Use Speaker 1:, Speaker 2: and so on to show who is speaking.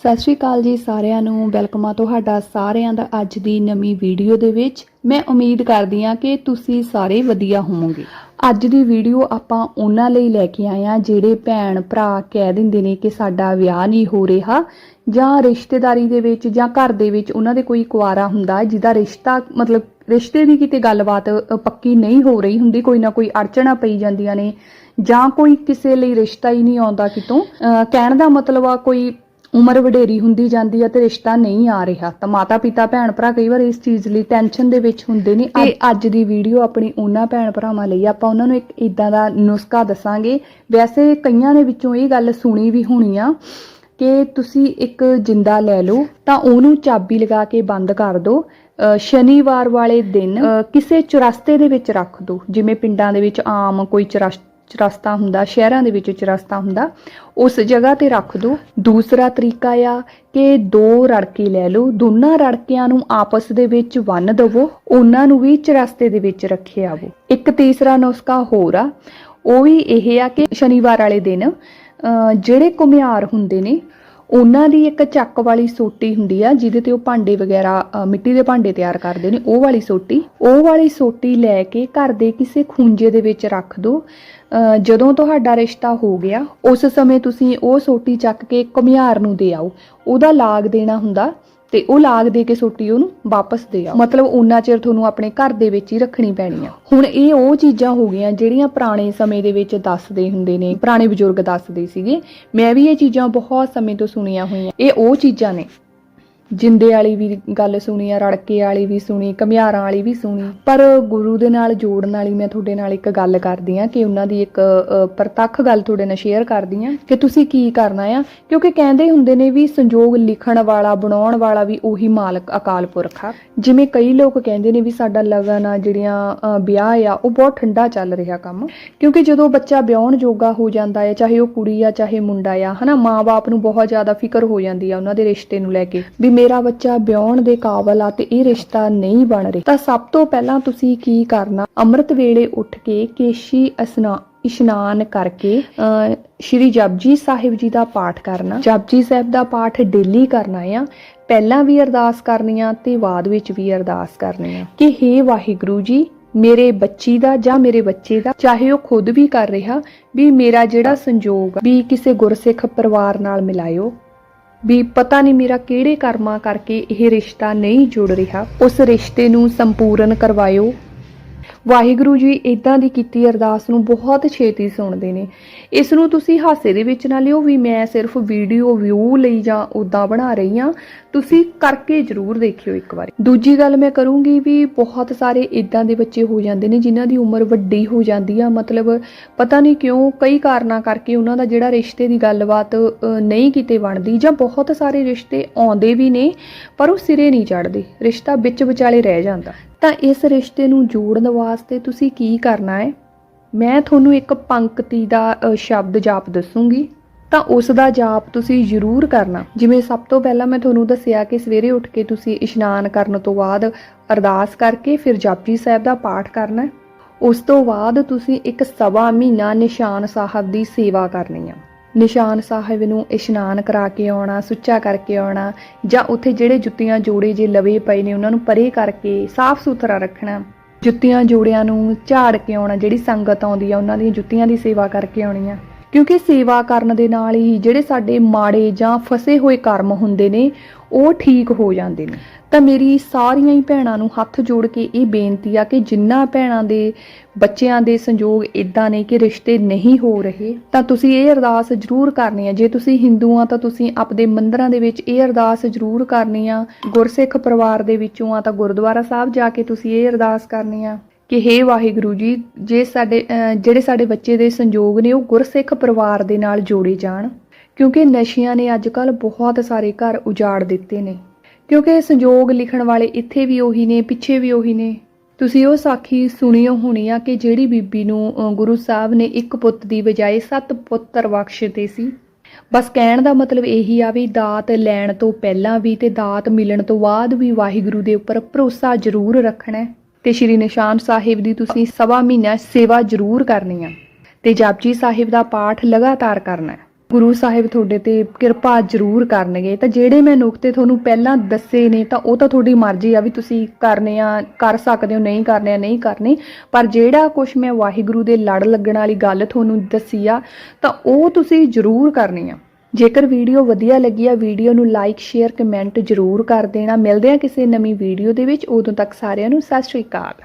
Speaker 1: ਸਤਿ ਸ਼੍ਰੀ ਅਕਾਲ ਜੀ ਸਾਰਿਆਂ ਨੂੰ। ਵੈਲਕਮ ਆ ਤੁਹਾਡਾ ਸਾਰਿਆਂ ਦਾ ਅੱਜ ਦੀ ਨਵੀਂ ਵੀਡੀਓ ਦੇ ਵਿੱਚ। ਮੈਂ ਉਮੀਦ ਕਰਦੀ ਹਾਂ ਕਿ ਤੁਸੀਂ ਸਾਰੇ ਵਧੀਆ ਹੋਵੋਗੇ। ਅੱਜ ਦੀ ਵੀਡੀਓ ਆਪਾਂ ਉਹਨਾਂ ਲਈ ਲੈ ਕੇ ਆਏ ਆ ਜਿਹੜੇ ਭੈਣ ਭਰਾ ਕਹਿ ਦਿੰਦੇ ਨੇ ਕਿ ਸਾਡਾ ਵਿਆਹ ਨਹੀਂ ਹੋ ਰਿਹਾ ਜਾਂ ਰਿਸ਼ਤੇਦਾਰੀ ਦੇ ਵਿੱਚ ਜਾਂ ਘਰ ਦੇ ਵਿੱਚ ਉਹਨਾਂ ਦੇ ਕੋਈ ਕੁਆਰਾ ਹੁੰਦਾ ਜਿਹਦਾ ਰਿਸ਼ਤਾ ਮਤਲਬ ਰਿਸ਼ਤੇ ਦੀ ਕਿਤੇ ਗੱਲਬਾਤ ਪੱਕੀ ਨਹੀਂ ਹੋ ਰਹੀ ਹੁੰਦੀ, ਕੋਈ ਨਾ ਕੋਈ ਅੜਚਣਾ ਪਈ ਜਾਂਦੀਆਂ ਨੇ ਜਾਂ ਕੋਈ ਕਿਸੇ ਲਈ ਰਿਸ਼ਤਾ ਹੀ ਨਹੀਂ ਆਉਂਦਾ ਕਿਤੋਂ। ਕਹਿਣ ਦਾ ਮਤਲਬ ਆ ਕੋਈ ਉਮਰ ਵਡੇਰੀ ਹੁੰਦੀ ਜਾਂਦੀ ਹੈ ਤੇ ਰਿਸ਼ਤਾ ਨਹੀਂ ਆ ਰਿਹਾ। ਤਾਂ ਮਾਤਾ ਪਿਤਾ ਭੈਣ ਭਰਾ ਕਈ ਵਾਰ ਇਸ ਚੀਜ਼ ਲਈ ਟੈਨਸ਼ਨ ਦੇ ਵਿੱਚ ਹੁੰਦੇ ਨੇ। ਤੇ ਅੱਜ ਦੀ ਵੀਡੀਓ ਆਪਣੀ ਉਹਨਾਂ ਭੈਣ ਭਰਾਵਾਂ ਲਈ। ਆਪਾਂ ਉਹਨਾਂ ਨੂੰ ਇੱਕ ਇਦਾਂ ਦਾ ਨੁਸਖਾ ਦੱਸਾਂਗੇ। ਵੈਸੇ ਕਈਆਂ ਨੇ ਵਿੱਚੋਂ ਇਹ ਗੱਲ ਸੁਣੀ ਵੀ ਹੋਣੀ ਆ ਕਿ ਤੁਸੀਂ ਇੱਕ ਜਿੰਦਾ ਲੈ ਲਓ ਤਾਂ ਉਹਨੂੰ ਚਾਬੀ ਲਗਾ ਕੇ ਬੰਦ ਕਰ ਦਿਓ ਸ਼ਨੀਵਾਰ ਵਾਲੇ ਦਿਨ ਕਿਸੇ ਚੁਰਸਤੇ ਦੇ ਵਿੱਚ ਰੱਖ ਦਿਓ ਜਿਵੇਂ ਪਿੰਡਾਂ ਦੇ ਵਿੱਚ ਆਮ ਕੋਈ ਚੁਰਸ ਚੁਰਸਤਾ ਹੁੰਦਾ ਸ਼ਹਿਰਾਂ ਦੇ ਵਿੱਚ ਚੁਰਸਤਾ ਹੁੰਦਾ ਉਸ ਜਗ੍ਹਾ ਤੇ ਰੱਖ ਦਿਓ ਦੂਸਰਾ ਤਰੀਕਾ ਆ ਕਿ ਦੋ ਰੜਕੇ ਲੈ ਲਓ। ਦੋਨਾਂ ਰੜਕਿਆਂ ਨੂੰ ਆਪਸ ਦੇ ਵਿੱਚ ਵੰਨ ਦਵੋ ਉਹਨਾਂ ਨੂੰ ਵੀ ਚੁਰਸਤੇ ਦੇ ਵਿੱਚ ਰੱਖਿਆ ਆਵੋ। ਇੱਕ ਤੀਸਰਾ ਨੁਸਖਾ ਹੋਰ ਆ ਉਹ ਵੀ ਇਹ ਆ ਕਿ ਸ਼ਨੀਵਾਰ ਵਾਲੇ ਦਿਨ ਅ, ਜਿਹੜੇ ਕੁਮਿਆਰ ਹੁੰਦੇ ਨੇ ਉਹਨਾਂ ਦੀ ਇੱਕ ਚੱਕ ਵਾਲੀ ਸੋਟੀ ਹੁੰਦੀ ਆ ਜਿਹਦੇ ਤੇ ਉਹ ਭਾਂਡੇ ਵਗੈਰਾ ਮਿੱਟੀ ਦੇ ਭਾਂਡੇ ਤਿਆਰ ਕਰਦੇ ਨੇ ਉਹ ਵਾਲੀ ਸੋਟੀ। ਉਹ ਵਾਲੀ ਸੋਟੀ ਲੈ ਕੇ ਘਰ ਦੇ ਕਿਸੇ ਖੂੰਜੇ ਦੇ ਵਿੱਚ ਰੱਖ ਦਿਓ ਅ, ਜਦੋਂ ਤੁਹਾਡਾ ਰਿਸ਼ਤਾ ਹੋ ਗਿਆ ਉਸ ਸਮੇਂ ਤੁਸੀਂ ਉਹ ਸੋਟੀ ਚੱਕ ਕੇ ਘੁਮਿਆਰ ਨੂੰ ਦੇ ਆਓ। ਉਹਦਾ ਲਾਗ ਦੇਣਾ ਹੁੰਦਾ। ਤੇ ਉਹ ਲਾਗ ਦੇ ਕੇ ਸੋਟੀ ਉਹਨੂੰ ਵਾਪਸ ਦੇ ਆਓ ਮਤਲਬ ਉਨਾ ਚਿਰ ਤੁਹਾਨੂੰ ਆਪਣੇ ਘਰ ਦੇ ਵਿੱਚ ਹੀ ਰੱਖਣੀ ਪੈਣੀ ਆ। ਹੁਣ ਇਹ ਉਹ ਚੀਜ਼ਾਂ ਹੋ ਗਈਆਂ ਜਿਹੜੀਆਂ ਪੁਰਾਣੇ ਸਮੇਂ ਦੇ ਵਿੱਚ ਦੱਸਦੇ ਹੁੰਦੇ ਨੇ, ਪੁਰਾਣੇ ਬਜ਼ੁਰਗ ਦੱਸਦੇ ਸੀਗੇ। ਮੈਂ ਵੀ ਇਹ ਚੀਜ਼ਾਂ ਬਹੁਤ ਸਮੇਂ ਤੋਂ ਸੁਣੀਆਂ ਹੋਈਆਂ। ਇਹ ਉਹ ਚੀਜ਼ਾਂ ਨੇ। ਜਿੰਦੇ ਵਾਲੀ ਵੀ ਗੱਲ ਸੁਣੀ ਆ, ਰੜਕੇ ਵਾਲੀ ਵੀ ਸੁਣੀ ਕਮਿਆਰਾਂ ਵਾਲੀ ਵੀ ਸੁਣੀ। ਪਰ ਗੁਰੂ ਦੇ ਨਾਲ ਜੋੜਨ ਵਾਲੀ ਮੈਂ ਤੁਹਾਡੇ ਨਾਲ ਇੱਕ ਗੱਲ ਕਰਦੀ ਆ ਕਿ ਉਹਨਾਂ ਦੀ ਇੱਕ ਪ੍ਰਤੱਖ ਗੱਲ ਤੁਹਾਡੇ ਨਾਲ ਸ਼ੇਅਰ ਕਰਦੀ ਆ ਕਿ ਤੁਸੀਂ ਕੀ ਕਰਨਾ ਆ। ਕਿਉਂਕਿ ਕਹਿੰਦੇ ਹੁੰਦੇ ਨੇ ਵੀ ਸੰਜੋਗ ਲਿਖਣ ਵਾਲਾ, ਬਣਾਉਣ ਵਾਲਾ ਵੀ ਉਹੀ ਮਾਲਕ ਅਕਾਲ ਪੁਰਖ ਆ। ਜਿਵੇਂ ਕਈ ਲੋਕ ਕਹਿੰਦੇ ਨੇ ਵੀ ਸਾਡਾ ਲਗਨ ਆ, ਜਿਹੜੀਆਂ ਵਿਆਹ ਆ, ਉਹ ਬਹੁਤ ਠੰਡਾ ਚੱਲ ਰਿਹਾ ਕੰਮ। ਕਿਉਂਕਿ ਜਦੋਂ ਬੱਚਾ ਵਿਆਹਣ ਜੋਗਾ ਹੋ ਜਾਂਦਾ ਹੈ ਚਾਹੇ ਉਹ ਕੁੜੀ ਆ, ਚਾਹੇ ਮੁੰਡਾ ਆ, ਹਨਾ ਮਾਪੇ ਨੂੰ ਬਹੁਤ ਜ਼ਿਆਦਾ ਫਿਕਰ ਹੋ ਜਾਂਦੀ ਆ ਉਹਨਾਂ ਦੇ ਰਿਸ਼ਤੇ ਨੂੰ ਲੈ ਕੇ, ਵੀ ਮੇਰਾ ਬੱਚਾ ਵਿਆਹਣ ਦੇ ਕਾਬਲ ਆ ਤੇ ਇਹ ਰਿਸ਼ਤਾ ਨਹੀਂ ਬਣ ਰਿਹਾ। ਤਾਂ ਸਭ ਤੋਂ ਪਹਿਲਾਂ ਤੁਸੀਂ ਕੀ ਕਰਨਾ? ਅੰਮ੍ਰਿਤ ਵੇਲੇ ਉੱਠ ਕੇ ਕੇਸ਼ੀ ਅਸਨਾ ਇਸ਼ਨਾਨ ਕਰਕੇ ਸ਼੍ਰੀ ਜਪਜੀ ਸਾਹਿਬ ਜੀ ਦਾ ਪਾਠ ਕਰਨਾ। ਜਪਜੀ ਸਾਹਿਬ ਦਾ ਪਾਠ ਡੇਲੀ ਕਰਨਾ ਆ। ਪਹਿਲਾਂ ਵੀ ਅਰਦਾਸ ਕਰਨੀ ਆ ਤੇ ਬਾਅਦ ਵਿੱਚ ਵੀ ਅਰਦਾਸ ਕਰਨੀ ਆ। ਕਿ हे ਵਾਹਿਗੁਰੂ ਜੀ, ਮੇਰੇ ਬੱਚੀ ਦਾ ਜਾਂ ਮੇਰੇ ਬੱਚੇ ਦਾ, ਚਾਹੇ ਉਹ ਖੁਦ ਵੀ ਕਰ ਰਿਹਾ, ਵੀ ਮੇਰਾ ਜਿਹੜਾ ਸੰਜੋਗ ਵੀ ਕਿਸੇ ਗੁਰਸਿੱਖ ਪਰਿਵਾਰ ਨਾਲ ਮਿਲਾਇਓ। ਵੀ ਪਤਾ ਨਹੀਂ ਮੇਰਾ ਕਿਹੜੇ ਕਰਮਾਂ ਕਰਕੇ ਇਹ ਰਿਸ਼ਤਾ ਨਹੀਂ ਜੁੜ ਰਿਹਾ। ਉਸ ਰਿਸ਼ਤੇ ਨੂੰ ਸੰਪੂਰਨ ਕਰਵਾਇਓ। ਵਾਹਿਗੁਰੂ ਜੀ ਇਦਾਂ ਦੀ ਕੀਤੀ, ਅਰਦਾਸ ਨੂੰ ਬਹੁਤ ਛੇਤੀ ਸੁਣਦੇ ਨੇ। ਇਸ ਨੂੰ ਤੁਸੀਂ ਹਾਸੇ ਦੇ ਵਿੱਚ ਨਾ ਲਿਓ, ਵੀ ਮੈਂ ਸਿਰਫ ਵੀਡੀਓ ਵਿਊ ਲਈ ਜਾਂ ਉਦਾਂ ਬਣਾ ਰਹੀ ਹਾਂ। ਤੁਸੀਂ ਕਰਕੇ ਜ਼ਰੂਰ ਦੇਖਿਓ ਇੱਕ ਵਾਰੀ। ਦੂਜੀ ਗੱਲ ਮੈਂ ਕਰੂੰਗੀ ਵੀ ਬਹੁਤ ਸਾਰੇ ਇਦਾਂ ਦੇ ਬੱਚੇ ਹੋ ਜਾਂਦੇ ਨੇ, ਜਿਨ੍ਹਾਂ ਦੀ ਉਮਰ ਵੱਡੀ ਹੋ ਜਾਂਦੀ ਆ। ਮਤਲਬ ਪਤਾ ਨਹੀਂ ਕਿਉਂ, ਕਈ ਕਾਰਨਾਂ ਕਰਕੇ ਉਹਨਾਂ ਦਾ ਜਿਹੜਾ ਰਿਸ਼ਤੇ ਦੀ ਗੱਲਬਾਤ ਨਹੀਂ ਕਿਤੇ ਬਣਦੀ ਜਾਂ ਬਹੁਤ ਸਾਰੇ ਰਿਸ਼ਤੇ ਆਉਂਦੇ ਵੀ ਨੇ, ਪਰ ਉਹ ਸਿਰੇ ਨਹੀਂ ਚੜਦੇ ਰਿਸ਼ਤਾ ਵਿੱਚ ਵਿਚਾਲੇ ਰਹਿ ਜਾਂਦਾ। ਤਾਂ ਇਸ ਰਿਸ਼ਤੇ ਨੂੰ ਜੋੜਨ ਵਾਸਤੇ ਤੁਸੀਂ ਕੀ ਕਰਨਾ ਹੈ? ਮੈਂ ਤੁਹਾਨੂੰ ਇੱਕ ਪੰਕਤੀ ਦਾ ਸ਼ਬਦ ਜਾਪ ਦੱਸੂੰਗੀ। ਤਾਂ ਉਸ ਦਾ ਜਾਪ ਤੁਸੀਂ ਜ਼ਰੂਰ ਕਰਨਾ। ਜਿਵੇਂ ਸਭ ਤੋਂ ਪਹਿਲਾਂ ਮੈਂ ਤੁਹਾਨੂੰ ਦੱਸਿਆ ਕਿ ਸਵੇਰੇ ਉੱਠ ਕੇ ਤੁਸੀਂ ਇਸ਼ਨਾਨ ਕਰਨ ਤੋਂ ਬਾਅਦ ਅਰਦਾਸ ਕਰਕੇ ਫਿਰ ਜਾਪਜੀ ਸਾਹਿਬ ਦਾ ਪਾਠ ਕਰਨਾ ਹੈ। ਉਸ ਤੋਂ ਬਾਅਦ ਤੁਸੀਂ ਇੱਕ ਸਵਾ ਮਹੀਨਾ ਨਿਸ਼ਾਨ ਸਾਹਿਬ ਦੀ ਸੇਵਾ ਕਰਨੀ ਆ। ਨਿਸ਼ਾਨ ਸਾਹਿਬ ਨੂੰ ਇਸ਼ਨਾਨ ਕਰਾ ਕੇ ਆਉਣਾ, ਸੁੱਚਾ ਕਰਕੇ ਆਉਣਾ, ਜਾਂ ਉੱਥੇ ਜਿਹੜੇ ਜੁੱਤੀਆਂ ਜੋੜੇ ਜੇ ਲਵੇ ਪਏ ਨੇ, ਉਹਨਾਂ ਨੂੰ ਪਰੇ ਕਰਕੇ ਸਾਫ਼ ਸੁਥਰਾ ਰੱਖਣਾ। ਜੁੱਤੀਆਂ ਜੋੜਿਆਂ ਨੂੰ ਝਾੜ ਕੇ ਆਉਣਾ, ਜਿਹੜੀ ਸੰਗਤ ਆਉਂਦੀ ਆ, ਉਹਨਾਂ ਦੀਆਂ ਜੁੱਤੀਆਂ ਦੀ ਸੇਵਾ ਕਰਕੇ ਆਉਣੀ ਆ ਕਿਉਂਕਿ ਸੇਵਾ ਕਰਨ ਦੇ ਨਾਲ ਹੀ ਜਿਹੜੇ ਸਾਡੇ ਮਾੜੇ ਜਾਂ ਫਸੇ ਹੋਏ ਕਰਮ ਹੁੰਦੇ ਨੇ, ਉਹ ਠੀਕ ਹੋ ਜਾਂਦੇ ਨੇ। ਤਾਂ ਮੇਰੀ ਸਾਰੀਆਂ ਹੀ ਭੈਣਾਂ ਨੂੰ ਹੱਥ ਜੋੜ ਕੇ ਇਹ ਬੇਨਤੀ ਆ ਕਿ ਜਿੰਨਾ ਭੈਣਾਂ ਦੇ ਬੱਚਿਆਂ ਦੇ ਸੰਜੋਗ ਇਦਾਂ ਨੇ ਕਿ ਰਿਸ਼ਤੇ ਨਹੀਂ ਹੋ ਰਹੇ, ਤਾਂ ਤੁਸੀਂ ਇਹ ਅਰਦਾਸ ਜ਼ਰੂਰ ਕਰਨੀ ਆ। ਜੇ ਤੁਸੀਂ ਹਿੰਦੂ ਆ, ਤਾਂ ਤੁਸੀਂ ਆਪਦੇ ਮੰਦਰਾਂ ਦੇ ਵਿੱਚ ਇਹ ਅਰਦਾਸ ਜ਼ਰੂਰ ਕਰਨੀ ਆ। ਗੁਰਸਿੱਖ ਪਰਿਵਾਰ ਦੇ ਵਿੱਚੋਂ ਆ, ਤਾਂ ਗੁਰਦੁਆਰਾ ਸਾਹਿਬ ਜਾ ਕੇ ਤੁਸੀਂ ਇਹ ਅਰਦਾਸ ਕਰਨੀ ਆ। ਕਿ हे ਵਾਹਿਗੁਰੂ ਜੀ, ਜੇ ਸਾਡੇ ਜਿਹੜੇ ਸਾਡੇ ਬੱਚੇ ਦੇ ਸੰਯੋਗ ਨੇ ਉਹ ਗੁਰਸਿੱਖ ਪਰਿਵਾਰ ਦੇ ਨਾਲ ਜੋੜੇ ਜਾਣ, ਕਿਉਂਕਿ ਨਸ਼ਿਆਂ ਨੇ ਅੱਜਕੱਲ ਬਹੁਤ ਸਾਰੇ ਘਰ ਉਜਾੜ ਦਿੱਤੇ ਨੇ। ਕਿਉਂਕਿ ਸੰਯੋਗ ਲਿਖਣ ਵਾਲੇ ਇੱਥੇ ਵੀ ਉਹੀ ਨੇ, ਪਿੱਛੇ ਵੀ ਉਹੀ ਨੇ। ਤੁਸੀਂ ਉਹ ਸਾਖੀ ਸੁਣੀਓ ਹੋਣੀ ਆ ਕਿ ਜਿਹੜੀ ਬੀਬੀ ਨੂੰ ਗੁਰੂ ਸਾਹਿਬ ਨੇ ਇੱਕ ਪੁੱਤ ਦੀ ਬਜਾਏ ਸੱਤ ਪੁੱਤਰ ਬਖਸ਼ਤੇ ਸੀ। ਬਸ ਕਹਿਣ ਦਾ ਮਤਲਬ ਇਹੀ ਆ ਵੀ ਦਾਤ ਲੈਣ ਤੋਂ ਪਹਿਲਾਂ ਵੀ ਤੇ ਦਾਤ ਮਿਲਣ ਤੋਂ ਬਾਅਦ ਵੀ ਵਾਹਿਗੁਰੂ ਦੇ ਉੱਪਰ ਭਰੋਸਾ ਜ਼ਰੂਰ ਰੱਖਣਾ ਹੈ। ਤੇ ਸ਼੍ਰੀ ਨਿਸ਼ਾਨ ਸਾਹਿਬ ਦੀ ਤੁਸੀਂ ਸਵਾ ਮਹੀਨਾ ਸੇਵਾ ਜ਼ਰੂਰ ਕਰਨੀ ਆ। ਤੇ ਜਪਜੀ ਸਾਹਿਬ ਦਾ ਪਾਠ ਲਗਾਤਾਰ ਕਰਨਾ ਹੈ। ਗੁਰੂ ਸਾਹਿਬ ਤੁਹਾਡੇ ਤੇ ਕਿਰਪਾ ਜ਼ਰੂਰ ਕਰਨਗੇ। ਤਾਂ ਜਿਹੜੇ ਮੈਂ ਨੁਕਤੇ ਤੁਹਾਨੂੰ ਪਹਿਲਾਂ ਦੱਸੇ ਨੇ, ਤਾਂ ਉਹ ਤਾਂ ਤੁਹਾਡੀ ਮਰਜ਼ੀ ਆ ਵੀ ਤੁਸੀਂ ਕਰਨੇ ਆ, ਕਰ ਸਕਦੇ ਹੋ, ਨਹੀਂ ਕਰਨੇ ਆ, ਨਹੀਂ ਕਰਨੇ। ਪਰ ਜਿਹੜਾ ਕੁਝ ਮੈਂ ਵਾਹਿਗੁਰੂ ਦੇ ਲੜ ਲੱਗਣ ਵਾਲੀ ਗੱਲ ਤੁਹਾਨੂੰ ਦੱਸੀ ਆ, ਤਾਂ ਉਹ ਤੁਸੀਂ ਜ਼ਰੂਰ ਕਰਨੀ ਆ। ਜੇਕਰ ਵੀਡੀਓ ਵਧੀਆ ਲੱਗੀ ਆ, ਵੀਡੀਓ ਨੂੰ ਲਾਈਕ ਸ਼ੇਅਰ ਕਮੈਂਟ ਜ਼ਰੂਰ ਕਰ ਦੇਣਾ। ਮਿਲਦੇ ਆ ਕਿਸੇ ਨਵੀਂ ਵੀਡੀਓ ਦੇ ਵਿੱਚ। ਉਦੋਂ ਤੱਕ ਸਾਰਿਆਂ ਨੂੰ ਸਤਿ ਸ਼੍ਰੀ ਅਕਾਲ।